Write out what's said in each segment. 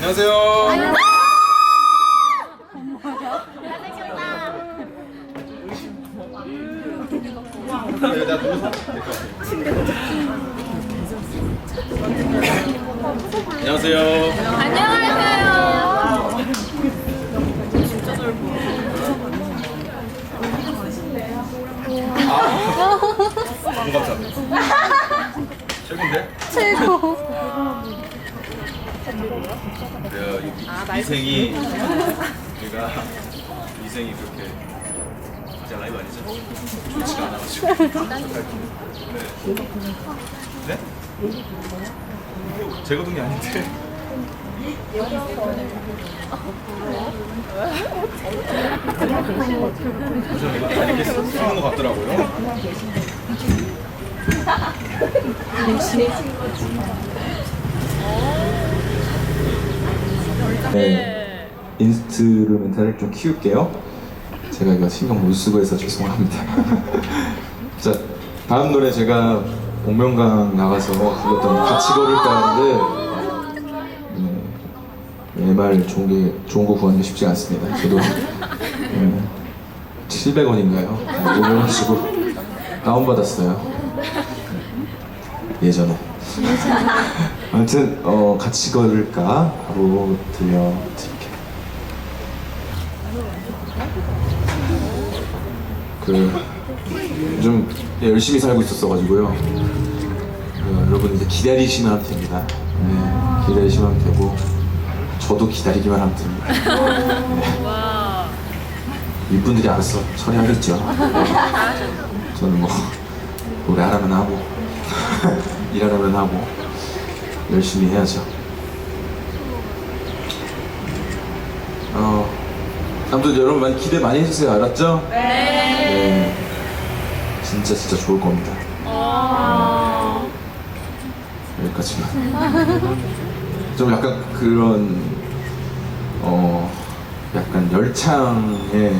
안녕하세요. 네, 나 누구 안녕하세요. 안녕하세요. 너무 감사합니다. 최고인데? 최고. 내가 이, 이생이 내가 이생이 그렇게 진짜 라이브 아니죠? 좋지가 않아가지고 네? 네? 제가 동이 아닌데 같더라고요 네. 인스트루멘탈을 좀 키울게요. 제가 이거 신경 못 쓰고 해서 죄송합니다. 자, 다음 노래 제가 복면가왕 나가서 불렀던 같이 걸을까 하는데 네, MR 좋은 게 좋은 거 구하는 게 쉽지 않습니다. 저도 네, 700원인가요? 이런 식으로 다운 받았어요. 예전에. 아무튼 어, 같이 걸을까 바로 들려드릴게요. 그 요즘 열심히 살고 있었어가지고요. 어, 여러분 이제 기다리시면 됩니다. 네, 기다리시면 되고 저도 기다리기만 하면 됩니다. 네. 이분들이 알아서 처리하겠죠. 네. 저는 뭐 노래 하라면 하고 일하라면 하고 열심히 해야죠. 어, 아무튼 여러분 많이 기대 많이 해주세요. 알았죠? 네. 진짜 진짜 좋을 겁니다. 네. 여기까지만. 좀 약간 그런 어 약간 열창에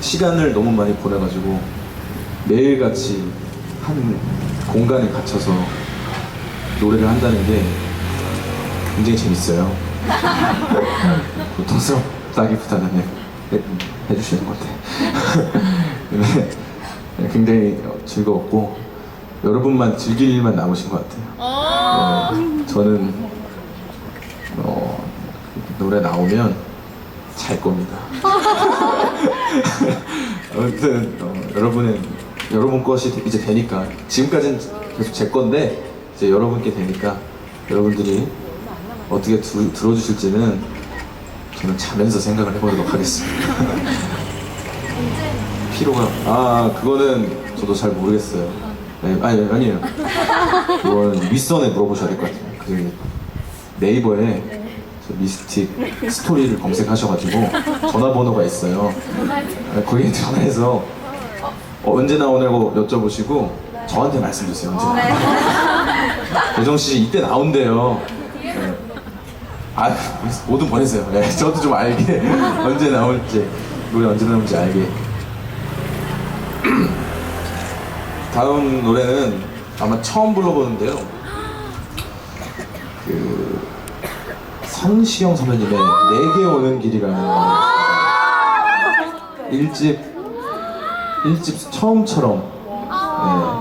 시간을 너무 많이 보내가지고 매일같이 한 공간에 갇혀서 노래를 한다는 게 굉장히 재밌어요. 보통스럽다기보다는 네, 해, 해주시는 것 같아요. 네, 네, 굉장히 즐거웠고 여러분만 즐길 일만 남으신 것 같아요. 네, 저는 어, 노래 나오면 잘 겁니다. 아무튼 어, 여러분은 여러분 것이 이제 되니까 지금까지는 계속 제 건데 이제 여러분께 되니까 여러분들이 어떻게 두- 들어주실지는 저는 자면서 생각을 해보도록 하겠습니다. 피로가 아 그거는 저도 잘 모르겠어요. 네, 아니 아니에요. 그건 윗선에 물어보셔야 될 것 같아요. 그 네이버에 저 미스틱 스토리를 검색하셔가지고 전화번호가 있어요. 아, 거기에 전화해서 어, 언제 나오냐고 여쭤보시고 저한테 말씀 주세요. 언제 나오냐고. 대정 씨 이때 나온대요. 네. 아 뭐든 보내세요. 네, 저도 좀 알게 언제 나올지 노래 언제 나올지 알게. 다음 노래는 아마 처음 불러보는데요. 그 성시경 선배님의 내게 오는 길이라는 일집 일집 처음처럼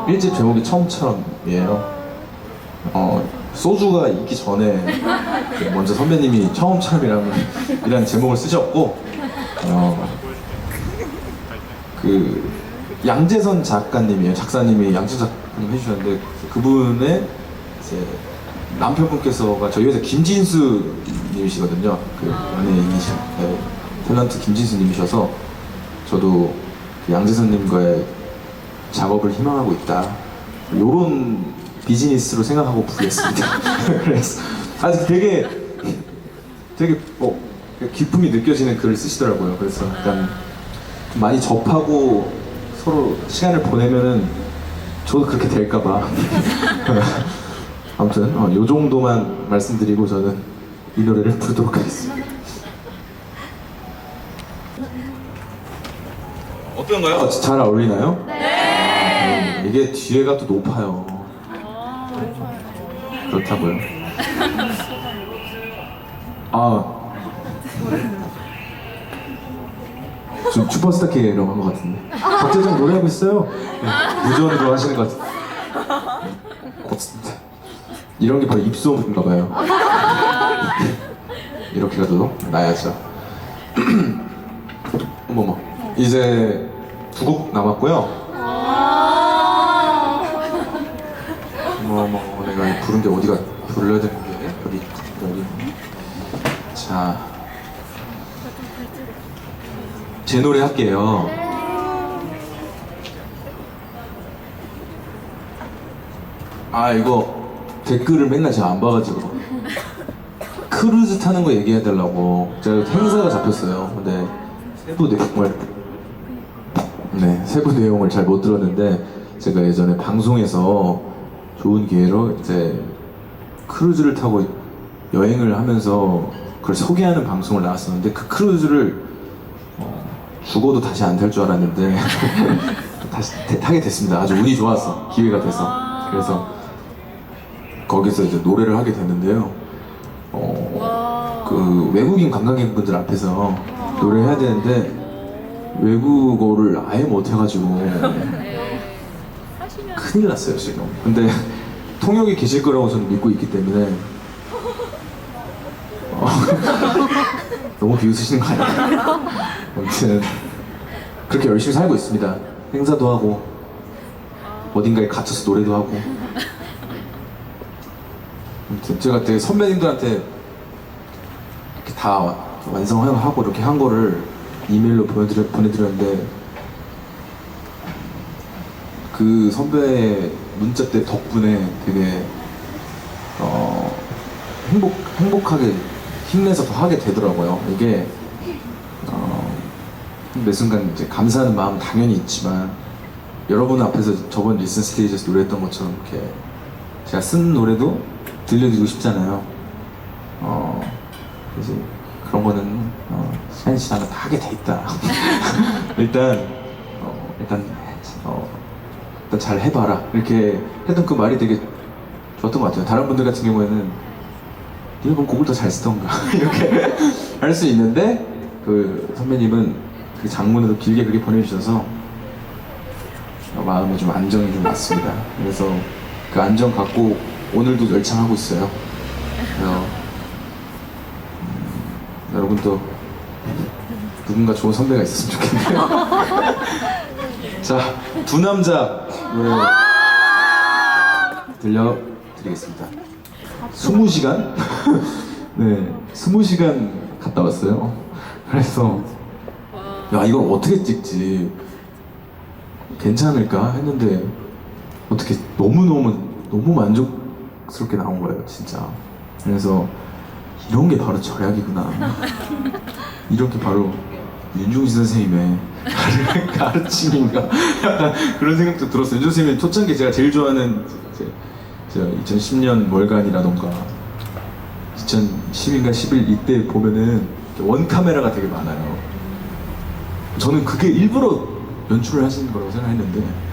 네, 일집 제목이 처음처럼이에요. 어, 소주가 있기 전에 그 먼저 선배님이 처음처럼이라는 이라는 제목을 쓰셨고 어, 그 양재선 작가님이에요. 작사님이 양재선 작가님 해주셨는데 그분의 이제 남편분께서가 저희 회사 김진수 님이시거든요. 그 연예인이신 네, 탤런트 김진수 님이셔서 저도 그 양재선 님과의 작업을 희망하고 있다. 요런 비즈니스로 생각하고 부르겠습니다. 그래서 아직 되게 되게 뭐 기품이 느껴지는 글을 쓰시더라고요. 그래서 일단 많이 접하고 서로 시간을 보내면은 저도 그렇게 될까봐. 아무튼 어, 요 정도만 말씀드리고 저는 이 노래를 부르도록 하겠습니다. 어떤가요? 어, 잘 어울리나요? 네. 이게 뒤에가 또 높아요. 그렇다고요. 아. 좀 슈퍼스타 K라고 한 것 같은데. 박재정 노래하고 있어요. 네, 무전으로 하시는 것 같은데. 이런 게 바로 입소문인가 봐요. 이렇게라도 나야죠. 어머머. 이제 두 곡 남았고요. 어머머, 내가 부른 게 어디가 불러야 되는 게 여기 여기. 자, 제 노래 할게요. 아 이거 댓글을 맨날 제가 안 봐가지고 크루즈 타는 거 얘기해 달라고 제가 행사가 잡혔어요. 근데 세부 내용을 네 세부 내용을 잘 못 들었는데 제가 예전에 방송에서 좋은 기회로 이제 크루즈를 타고 여행을 하면서 그걸 소개하는 방송을 나왔었는데 그 크루즈를 어, 죽어도 다시 안 탈 줄 알았는데 다시 태- 타게 됐습니다. 아주 운이 좋았어 기회가 돼서 그래서 거기서 이제 노래를 하게 됐는데요. 어, 그 외국인 관광객분들 앞에서 노래를 해야 되는데 외국어를 아예 못해가지고 큰일 났어요 지금. 근데 통역이 계실 거라고 저는 믿고 있기 때문에 어, 너무 비웃으시는 거 아니에요? 아무튼 그렇게 열심히 살고 있습니다. 행사도 하고 어딘가에 갇혀서 노래도 하고 제가 되게 선배님들한테 이렇게 다 완성하고 이렇게 한 거를 이메일로 보내드려, 보내드렸는데 그 선배의 문자 때 덕분에 되게 어, 행복, 행복하게 힘내서 더 하게 되더라고요. 이게 어, 매 순간 이제 감사하는 마음 당연히 있지만 여러분 앞에서 저번 리슨 스테이지에서 노래했던 것처럼 이렇게 제가 쓴 노래도 들려드리고 싶잖아요. 어, 그래서 그런 거는 어, 시간이 지나면 다 하게 돼 있다. 일단 어, 일단 어, 일단 잘 해봐라 이렇게 했던 그 말이 되게 좋았던 것 같아요. 다른 분들 같은 경우에는 뭐 곡을 더 잘 쓰던가 이렇게 할 수 있는데 그 선배님은 그 장문으로 길게 그렇게 보내주셔서 어, 마음에 좀 안정이 좀 왔습니다. 그래서 그 안정 갖고 오늘도 열창하고 있어요. 그래서 음, 여러분도 누군가 좋은 선배가 있었으면 좋겠네요. 자, 두 남자 노래 들려드리겠습니다. 20시간? 네, 20시간 갔다 왔어요. 그래서, 야, 이걸 어떻게 찍지? 괜찮을까? 했는데, 어떻게 너무너무, 너무 만족 스럽게 나온 거예요, 진짜. 그래서, 이런 게 바로 절약이구나. 이런 게 바로 윤종신 선생님의 가르침인가? 약간 그런 생각도 들었어요. 윤종신 선생님의 초창기 제가 제일 좋아하는 제가 2010년 월간이라던가 2010인가 11 이때 보면은 원 카메라가 되게 많아요. 저는 그게 일부러 연출을 하시는 거라고 생각했는데 어,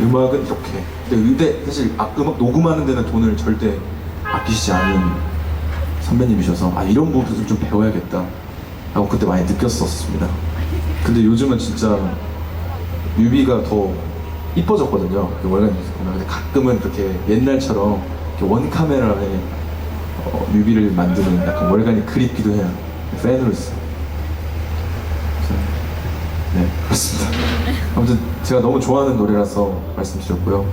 음악은 이렇게. 근데 의대 사실 아, 음악 녹음하는 데는 돈을 절대 아끼시지 않은 선배님이셔서 아 이런 부분을 좀 배워야겠다 라고 그때 많이 느꼈었습니다. 근데 요즘은 진짜 뮤비가 더 이뻐졌거든요 그 월간 뮤직 근데 가끔은 그렇게 옛날처럼 원 카메라에 어, 뮤비를 만드는 약간 월간이 그립기도 해요. 팬으로서. 네 그렇습니다 아무튼 제가 너무 좋아하는 노래라서 말씀드렸고요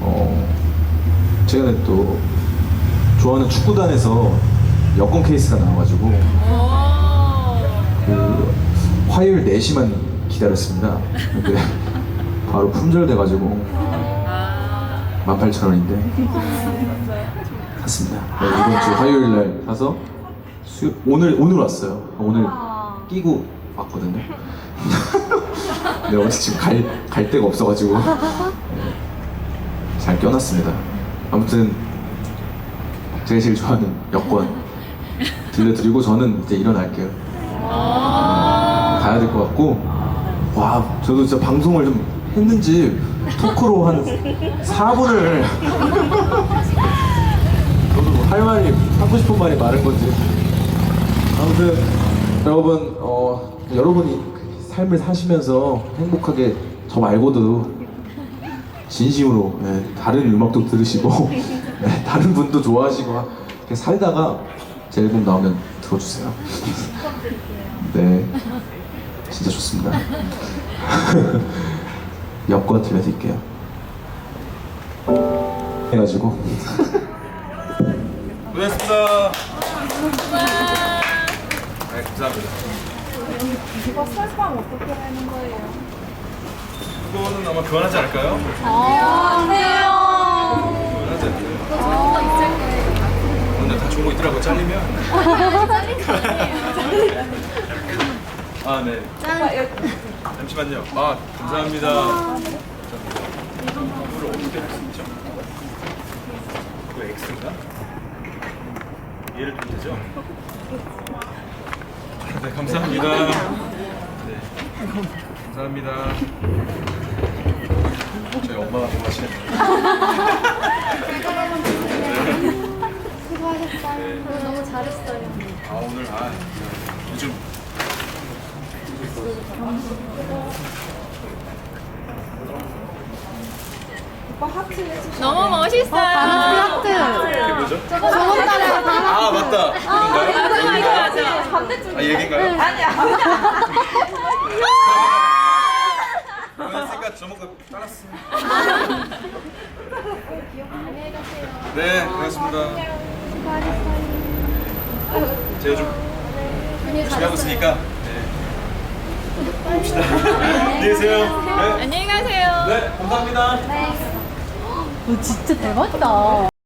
어, 최근에 또 좋아하는 축구단에서 여권 케이스가 나와가지고 그 화요일 4시만 기다렸습니다. 근데 바로 품절돼가지고 18,000원인데 샀습니다. 네, 이번 주 화요일 날 사서 수, 오늘 오늘 왔어요. 오늘 끼고 왔거든요. 근데 어제 지금 갈, 갈 데가 없어가지고 네, 잘 껴놨습니다. 아무튼 제가 제일 좋아하는 여권 들려드리고 저는 이제 일어날게요. 가야 될 것 같고 와 저도 진짜 방송을 좀 했는지 토크로 한 4분을 저도 뭐 할 말이 하고 싶은 말이 많은 건지 아무튼 여러분 어 여러분이 삶을 사시면서 행복하게 저 말고도 진심으로 네, 다른 음악도 들으시고 네, 다른 분도 좋아하시고 이렇게 살다가 제 앨범 나오면 들어주세요. 네, 진짜 좋습니다. 여권 들려드릴게요. 해가지고 고생했습니다. 네, 감사합니다. 이거 설탕 어떻게 하는 거예요? 그거는 아마 교환하지 않을까요? 안녕하세요. 교환하지 않을까요? 근데 다 좋은 거 있더라고 잘리면. 아 네. 잠시만요. 아 감사합니다. 이거를 어떻게 할 수 있죠? 이거 X인가? 얘를 좀 되죠? 네 감사합니다. 네 감사합니다. 저희 엄마가 좋아하시는. 수고하셨어요. 너무 잘했어요. 아 오늘 아 요즘 오빠 하트 해주세요. 너무 멋있어요. 하트. 그게 뭐죠? 저번 달에 다 아 맞다. 이건가요? 이건가요? 반대쪽. 아 얘긴가요? 아니야. 그랬으니까 저 먹고 따랐어. 네, 고맙습니다. 수고하셨어요. 제가 좀 열심히 하고 있으니까. 네. 봅시다. 안녕히 계세요. 네. 안녕히 가세요. 네, 감사합니다. 너 진짜 대박이다.